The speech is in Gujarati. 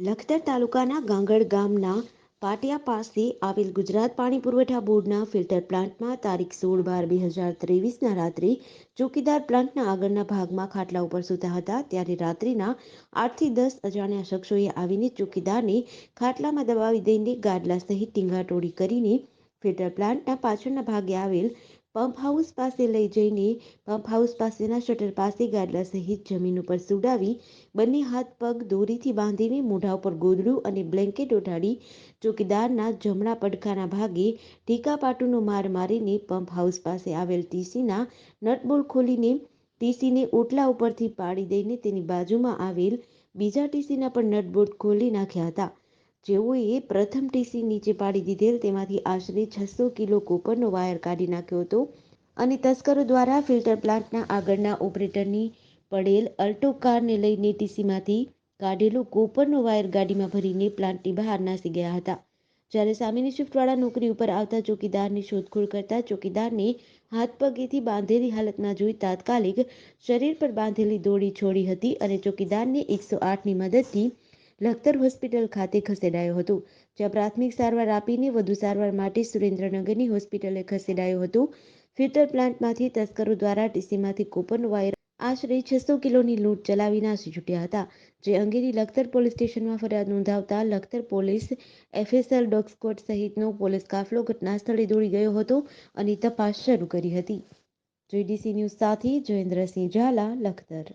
લખતર તાલુકાના ગાંગડ ગામના પાટિયા પાસે આવેલ ગુજરાત પાણી પુરવઠા બોર્ડના ફિલ્ટર પ્લાન્ટમાં તારીખ સોળ બાર બે હજાર ત્રેવીસના રાત્રે ચોકીદાર પ્લાન્ટના આગળના ભાગમાં ખાટલા ઉપર સૂતા હતા. ત્યારે રાત્રિના આઠથી દસ અજાણ્યા શખ્સોએ આવીને ચોકીદારને ખાટલામાં દબાવી દઈને ગાદલા સહિત ટીંગાટોળી કરીને ફિલ્ટર પ્લાન્ટના પાછળના ભાગે આવેલ પંપ હાઉસ પાસે લઈ જઈને પંપ હાઉસ પાસેના શટર પાસે ગાડલા સહિત જમીન ઉપર સુડાવી બંને હાથ પગ દોરીથી બાંધીને મોઢા ઉપર ગોદડું અને બ્લેન્કેટ ઓઢાડી ચોકીદારના જમણા પડખાના ભાગે ટીકા પાટુનો માર મારીને પંપ હાઉસ પાસે આવેલ ટીસીના નટબોલ ખોલીને ટીસીને ઓટલા ઉપરથી પાડી દઈને તેની બાજુમાં આવેલ બીજા ટીસીના પણ નટબોલ્ટ ખોલી નાખ્યા હતા. જેઓએ પ્રથમ ટીસી નીચે પાડી દીધેલ, તેમાંથી આશરે છસો કિલો કોપરનો વાયર કાઢી નાખ્યો હતો અને તસ્કરો દ્વારા ફિલ્ટર પ્લાન્ટના આગળના ઓપરેટરની પડેલ અલ્ટો કારને લઈને ટીસીમાંથી કાઢેલો કોપરનો વાયર ગાડીમાં ભરીને પ્લાન્ટની બહાર નાસી ગયા હતા. જ્યારે સામેની શિફ્ટવાળા નોકરી ઉપર આવતા ચોકીદારની શોધખોળ કરતા ચોકીદારને હાથ પગેથી બાંધેલી હાલતમાં જોઈ તાત્કાલિક શરીર પર બાંધેલી દોડી છોડી હતી અને ચોકીદારને એકસો આઠની મદદથી લખતર હોસ્પિટલ ખાતે ખસેડાયો હતો, જ્યાં પ્રાથમિક સારવાર આપીને વધુ સારવાર માટે સુરેન્દ્રનગરની હોસ્પિટલે ખસેડાયો હતો. ફિલ્ટર પ્લાન્ટમાંથી તસ્કરો દ્વારા ટીસીમાંથી કોપરનો વાયર આશરે છસો કિલોની લૂંટ ચલાવી નાસી છૂટ્યા હતા, જે અંગેની લખતર પોલીસ સ્ટેશનમાં ફરિયાદ નોંધાવતા Lakhtar police FSL dog squad સહિતનો પોલીસ કાફલો ઘટના સ્થળે દોડી ગયો હતો અને તપાસ શરૂ કરી હતી. જેડીસી ન્યૂઝ સાથે જયેન્દ્રસિંહ ઝાલા, લખતર.